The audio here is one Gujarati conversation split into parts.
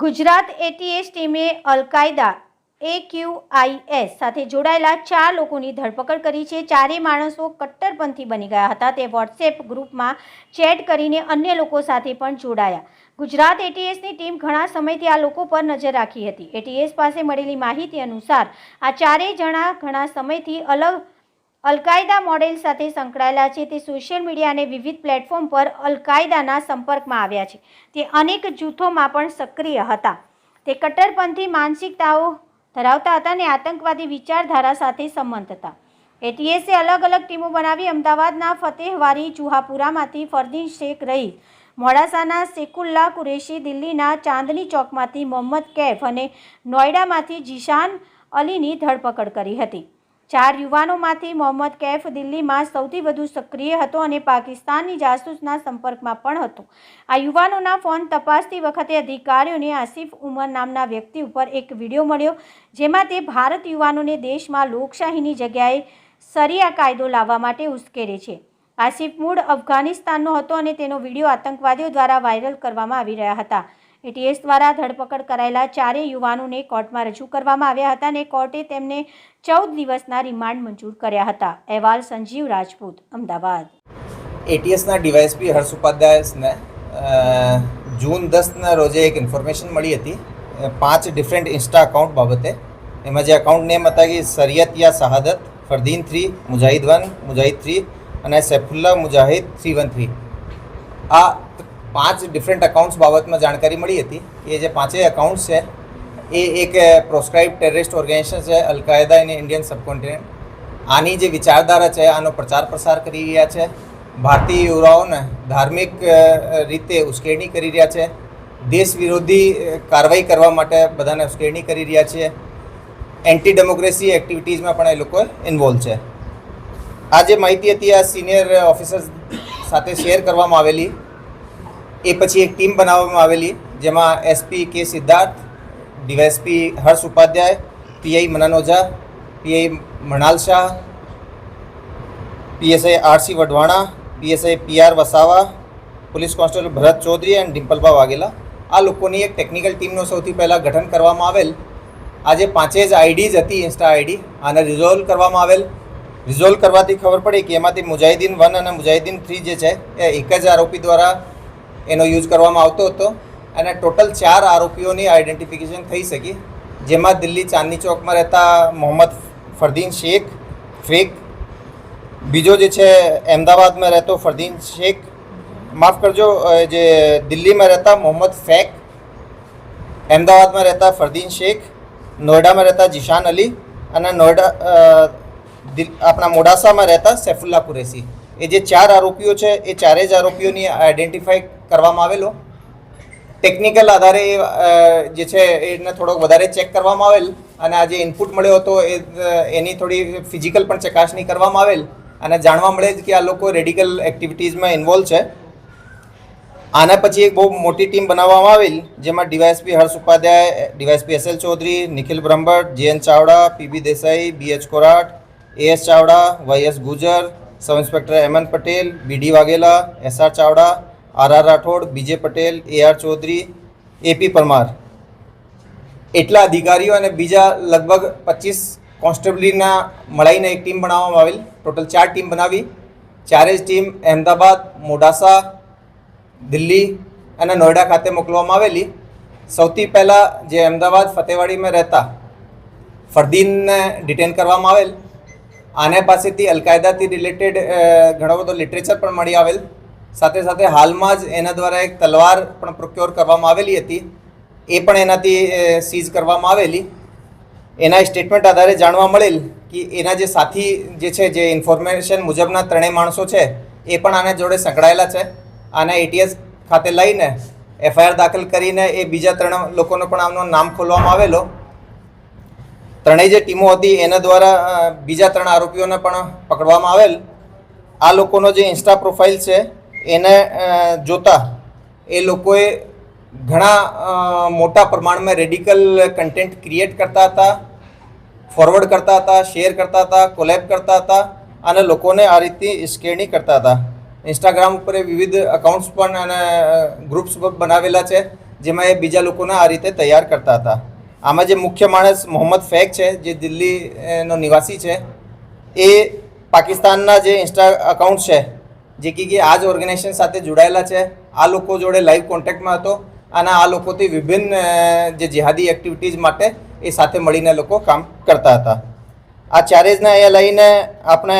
ગુજરાત એટીએસ ટીમે અલકાયદા એક્યુઆઈએસ સાથે જોડાયેલા ચાર લોકોની ધરપકડ કરી છે. ચારેય માણસો કટ્ટરપંથી બની ગયા હતા. તે વોટ્સએપ ગ્રુપમાં ચેટ કરીને અન્ય લોકો સાથે પણ જોડાયા. ગુજરાત એટીએસની ટીમ ઘણા સમયથી આ લોકો પર નજર રાખી હતી. એટીએસ પાસે મળેલી માહિતી અનુસાર આ ચારેય જણા ઘણા સમયથી અલગ અલકાયદા મોડેલ સાથે સંકળાયેલા છે તે સોશિયલ મીડિયા અને વિવિધ પ્લેટફોર્મ પર અલકાયદાના સંપર્કમાં આવ્યા છે. તે અનેક જૂથોમાં પણ સક્રિય હતા. તે કટ્ટરપંથી માનસિકતાઓ ધરાવતા હતા અને આતંકવાદી વિચારધારા સાથે સંબંધ હતા. એટીએસે અલગ અલગ ટીમો બનાવી અમદાવાદના ફતેહવારી જુહાપુરામાંથી ફરદીન શેખ રહીસ મોડાસાના શેકુલ્લા કુરેશી, દિલ્હીના ચાંદની ચોકમાંથી મોહમ્મદ કૈફ અને નોઈડામાંથી જીશાન અલીની ધરપકડ કરી હતી. ચાર યુવાનોમાંથી મોહમ્મદ કૈફ દિલ્હીમાં સૌથી વધુ સક્રિય હતો અને પાકિસ્તાનની જાસૂસના સંપર્કમાં પણ હતો. આ યુવાનોના ફોન તપાસતી વખતે અધિકારીઓને આસિફ ઉમર નામના વ્યક્તિ ઉપર એક વીડિયો મળ્યો, જેમાં તે ભારત યુવાનોને દેશમાં લોકશાહીની જગ્યાએ સરિયા કાયદો લાવવા માટે ઉશ્કેરે છે. આસિફ મૂળ અફઘાનિસ્તાનનો હતો અને તેનો વીડિયો આતંકવાદીઓ દ્વારા વાયરલ કરવામાં આવી રહ્યા હતા. એટીએસ દ્વારા ધરપકડ કરાયેલા ચારેય યુવાનોને કોર્ટમાં રજૂ કરવામાં આવ્યા હતા અને કોર્ટે તેમને ચૌદ દિવસના રિમાન્ડ મંજૂર કર્યા હતા. અહેવાલ સંજીવ રાજપૂત, અમદાવાદ. એટીએસના ડીવાયએસપી હર્ષ ઉપાધ્યાયને જૂન દસના રોજે એક ઇન્ફોર્મેશન મળી હતી. પાંચ ડિફરન્ટ ઇન્સ્ટા અકાઉન્ટ બાબતે. એમાં જે અકાઉન્ટ નેમ હતા કે સરિયત યા શહાદત, Fardeen three, Mujahid one, Mujahid three અને Saifullah Mujahid three one three. આ પાંચ ડિફરન્ટ અકાઉન્ટ્સ બાબતમાં જાણકારી મળી હતી. કે જે પાંચેય અકાઉન્ટ્સ છે, એ એક પ્રોસ્ક્રાઇબ ટેરરિસ્ટ ઓર્ગેનાઇઝેશન છે, al Qaeda in Indian subcontinent આની જે વિચારધારા છે, આનો પ્રચાર પ્રસાર કરી રહ્યા છે. ભારતીય યુવાઓને ધાર્મિક રીતે ઉશ્કેરણી કરી રહ્યા છે. દેશ વિરોધી કાર્યવાહી કરવા માટે બધાને ઉશ્કેરણી કરી રહ્યા છે. એન્ટી ડેમોક્રેસી એક્ટિવિટીઝમાં પણ એ લોકો ઇન્વોલ્વ છે. આ જે માહિતી હતી, આ સિનિયર ઓફિસર્સ સાથે શેર કરવામાં આવેલી. એ પછી એક ટીમ બનાવવામાં આવેલી. જેમાં SP K Siddharth DYSP Harsh Upadhyay, PI મનાનોજા PI Manal Shah, PSI RC Vadhvana, PSI PR Vasava, police constable Bharat Chaudhary અને ડિમ્પલબા વાઘેલા. આ લોકોની એક ટેકનિકલ ટીમનું સૌથી પહેલાં ગઠન કરવામાં આવેલ. આજે પાંચે જ આઈડી જ હતી ઇન્સ્ટા આઈડી. આને રિઝોલ્વ કરવામાં આવેલ. રિઝોલ્વ કરવાથી ખબર પડી કે એમાંથી મુજાહિદીન વન અને મુજાહિદીન થ્રી જે છે, એ એક જ આરોપી દ્વારા એનો યુઝ કરવામાં આવતો હતો અને ટોટલ ચાર આરોપીઓની આઈડેન્ટિફિકેશન થઈ શકી, જેમાં દિલ્હી ચાંદની ચોકમાં રહેતા મોહમ્મદ ફરદીન શેખ ફેક બીજો જે છે અમદાવાદમાં રહેતો ફરદીન શેખ. માફ કરજો જે દિલ્હીમાં રહેતા મોહમ્મદ ફેક, અમદાવાદમાં રહેતા ફરદીન શેખ નોઈડામાં રહેતા જીશાન અલી અને નોઈડા આપણા મોડાસામાં રહેતા સૈફુલ્લા કુરેશી. એ જે ચાર આરોપીઓ છે, એ ચારેય જ આરોપીઓની આઈડેન્ટિફાઈ કરવામાં આવેલો. ટેકનિકલ આધારે જે છે, એને થોડોક વધારે ચેક કરવામાં આવેલ અને આ જે ઇનપુટ મળ્યો હતો એ એની થોડી ફિઝિકલ પણ ચકાસણી કરવામાં આવેલ અને જાણવા મળે કે આ લોકો રેડિકલ એક્ટિવિટીઝમાં ઇન્વોલ્વ છે. આના પછી એક બહુ મોટી ટીમ બનાવવામાં આવેલ, જેમાં DYSP Harsh Upadhyay, DYSP S L Chaudhary, Nikhil Brahmbhatt GN Chavda PB Desai, B H Korat, A S Chavda, Y S Gujar, sub inspector Hemant Patel BD Vaghela, S R Chavda R R Rathod, BJ Patel, A R Chaudhary AP Parmar. એટલા અધિકારીઓ અને બીજા લગભગ પચીસ કોન્સ્ટેબલીના મળાઈને એક ટીમ બનાવવામાં આવેલ. ટોટલ ચાર ટીમ બનાવી. ચારે જ ટીમ અહેમદાબાદ, મોડાસા, દિલ્હી અને નોઈડા ખાતે મોકલવામાં આવેલી. સૌથી પહેલાં જે અમદાવાદ ફતેવાડીમાં રહેતા ફરદીનને ડિટેન કરવામાં આવેલ. આને પાસેથી અલકાયદાથી રિલેટેડ ઘણો બધો લિટરેચર પણ મળી આવેલ. સાથે સાથે હાલમાં જ એના દ્વારા એક તલવાર પણ પ્રોક્યોર કરવામાં આવેલી હતી. એ પણ એનાથી સીઝ કરવામાં આવેલી. એના સ્ટેટમેન્ટ આધારે જાણવા મળેલ કે એના જે સાથી જે છે, જે ઇન્ફોર્મેશન મુજબના ત્રણેય માણસો છે, એ પણ આના જોડે સંકળાયેલા છે. આને એટીએસ ખાતે લઈને એફઆઈઆર દાખલ કરીને એ બીજા ત્રણ લોકોનો પણ આમનો નામ ખોલવામાં આવેલો. ત્રણેય જે ટીમો હતી, એના દ્વારા બીજા ત્રણ આરોપીઓને પણ પકડવામાં આવેલ. આ લોકોનો જે ઇન્સ્ટા પ્રોફાઇલ છે એને જોતા એ લોકોએ ઘણા મોટા પ્રમાણમાં રેડિકલ કન્ટેન્ટ ક્રિએટ કરતા હતા ફોરવર્ડ કરતા હતા શેર કરતા હતા કોલેબ કરતા હતા અને લોકોને આ રીતની સ્કેરણી કરતા હતા. ઇન્સ્ટાગ્રામ ઉપર વિવિધ અકાઉન્ટ્સ પણ અને ગ્રુપ્સ બનાવેલા છે, જેમાં એ બીજા લોકોને આ રીતે તૈયાર કરતા હતા. આમાં જે મુખ્ય માણસ મોહમ્મદ ફેક છે, જે દિલ્હીનો નિવાસી છે, એ પાકિસ્તાનના જે ઇન્સ્ટા અકાઉન્ટ છે જે કે આ જ ઓર્ગેનાઇઝેશન સાથે જોડાયેલા છે. આ લોકો જોડે લાઈવ કોન્ટેક્ટમાં હતો અને આ લોકોથી વિભિન્ન જે જિહાદી એક્ટિવિટીઝ માટે એ સાથે મળીને લોકો કામ કરતા હતા. આ ચારેજને અહીંયા લઈને આપણે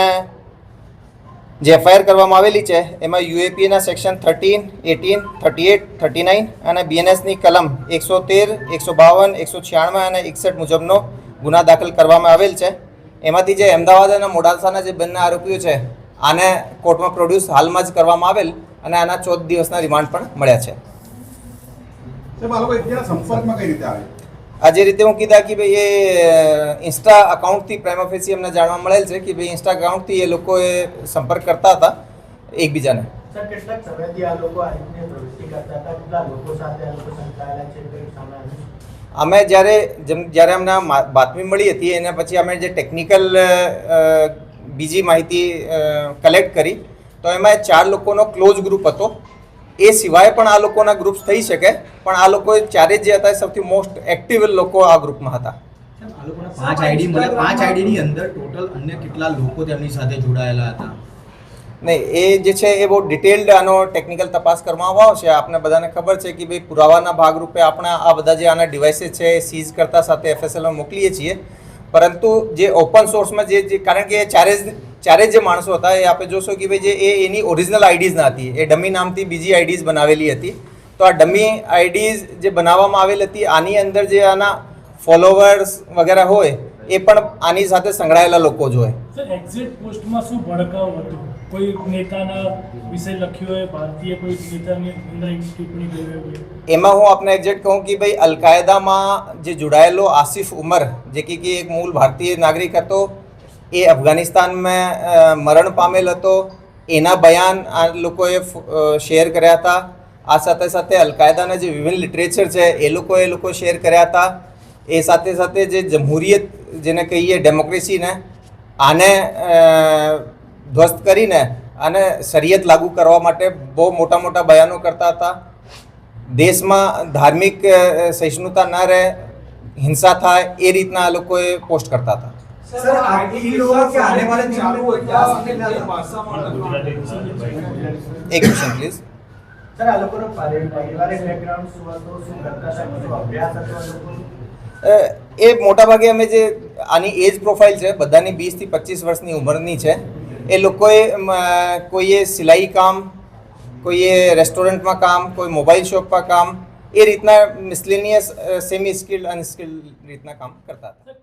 જે એફઆઈઆર કરવામાં આવેલી છે, એમાં યુએપીના section thirteen eighteen thirty eight thirty nine અને બીએનએસની કલમ એકસો તેર, એકસો બાવન, એકસો છ્યાણું અને એકસઠ મુજબનો ગુના દાખલ કરવામાં આવેલ છે. એમાંથી જે અમદાવાદ અને મોડાસાના જે બંને આરોપીઓ છે આને કોર્ટમાં પ્રોડ્યુસ હાલમાં જ કરવામાં આવેલ અને આના ચૌદ દિવસના રિમાન્ડ પણ મળ્યા છે. આ લોકો એકબીજાના સંપર્કમાં કઈ રીતે આવે? આ જે રીતે હું કીધા કે ભાઈ એ ઇન્સ્ટા અકાઉન્ટથી પ્રાઇમાફેસી અમને જાણવા મળેલ છે કે ભાઈ ઇન્સ્ટા અકાઉન્ટથી એ લોકોએ સંપર્ક કરતા હતા એકબીજાને. સર કેટલાક સમયથી આ લોકો આ રીતની પ્રવૃત્તિ કરતા હતા? કેટલા લોકો સાથે આ લોકો સંકળાયેલા છે? કંઈક સામે આવ્યું છે? અમે જ્યારે જેમ જ્યારે અમને મા- બાતમી મળી હતી એના પછી અમે જે ટેકનિકલ બીજી માહિતી કલેક્ટ કરી. તો એમાં ચાર લોકોનો ક્લોઝ ગ્રુપ હતો. એ સિવાય પણ આ લોકોના ગ્રુપ્સ થઈ શકે પણ આ લોકો ચારે જ જે હતા એ સૌથી મોસ્ટ એક્ટિવ લોકો આ ગ્રુપમાં હતા. પાંચ આઈડી મળે પાંચ આઈડીની અંદર ટોટલ અન્ય કેટલા લોકો તેમની સાથે જોડાયેલા હતા? નહીં એ જે છે એ બહુ ડિટેલ્ડ આનો ટેકનિકલ તપાસ કરવામાં આવશે. આપને બધાને ખબર છે કે ભાઈ પુરાવાના ભાગરૂપે આપણે આ બધા જે આના ડિવાઇસીસ છે એ સીઝ કરતા સાથે એફએસએલમાં મોકલીએ છીએ. પરંતુ જે ઓપન સોર્સમાં જે જે કારણ કે ચારે ચારે જે માણસો હતા, એ આપણે જોશો કે ભાઈ જે એ એની ઓરિજિનલ આઈડીઝ ના હતી. એ ડમી નામથી બીજી આઈડીઝ બનાવેલી હતી. તો આ ડમી આઈડીઝ જે બનાવવામાં આવેલી હતી, આની અંદર જે આના ફોલોવર્સ વગેરે હોય, એ પણ આની સાથે સંકળાયેલા લોકો જ હોય. એક્ઝેક્ટ પોસ્ટમાં શું ભડકાવ હતું? કોઈ નેતાના વિશે લખ્યું હોય, ભારતીય કોઈ નેતાની અંદર ટિપ્પણી કરી હોય એમાં હું આપને એક્ઝેક્ટ કહું કે ભાઈ, અલકાયદામાં જે જોડાયેલો આસિફ ઉમર, જે કે એક મૂળ ભારતીય નાગરિક હતો, એ અફઘાનિસ્તાનમાં મરણ પામેલ હતો. એના બયાન આ લોકોએ શેર કર્યા હતા. આ સાથે સાથે અલકાયદાના જે વિભિન્ન લિટરેચર છે, એ લોકો એ લોકો શેર કર્યા હતા. એ સાથે સાથે જે જમહુરિયત જેને કહીએ, ડેમોક્રેસીને, આને ધ્વસ્ત કરીને અને શરીયત લાગુ કરવા માટે બહુ મોટા મોટા બયાનો કરતા હતા. દેશમાં ધાર્મિક સહિષ્ણુતા ના રહે હિંસા થાય એ રીતના આ લોકોએ પોસ્ટ કરતા હતા. એક મિશન પ્લીઝ એ મોટાભાગે અમે જે આની એજ પ્રોફાઇલ છે બધાની વીસથી પચીસ વર્ષની ઉંમરની છે. એ લોકોએ કોઈએ સિલાઈ કામ, કોઈએ રેસ્ટોરન્ટમાં કામ, કોઈ મોબાઈલ શોપમાં કામ, એ રીતના મિસલેનિયસ સેમી સ્કિલ્ડ અનસ્કિલ્ડ રીતના કામ કરતા હતા.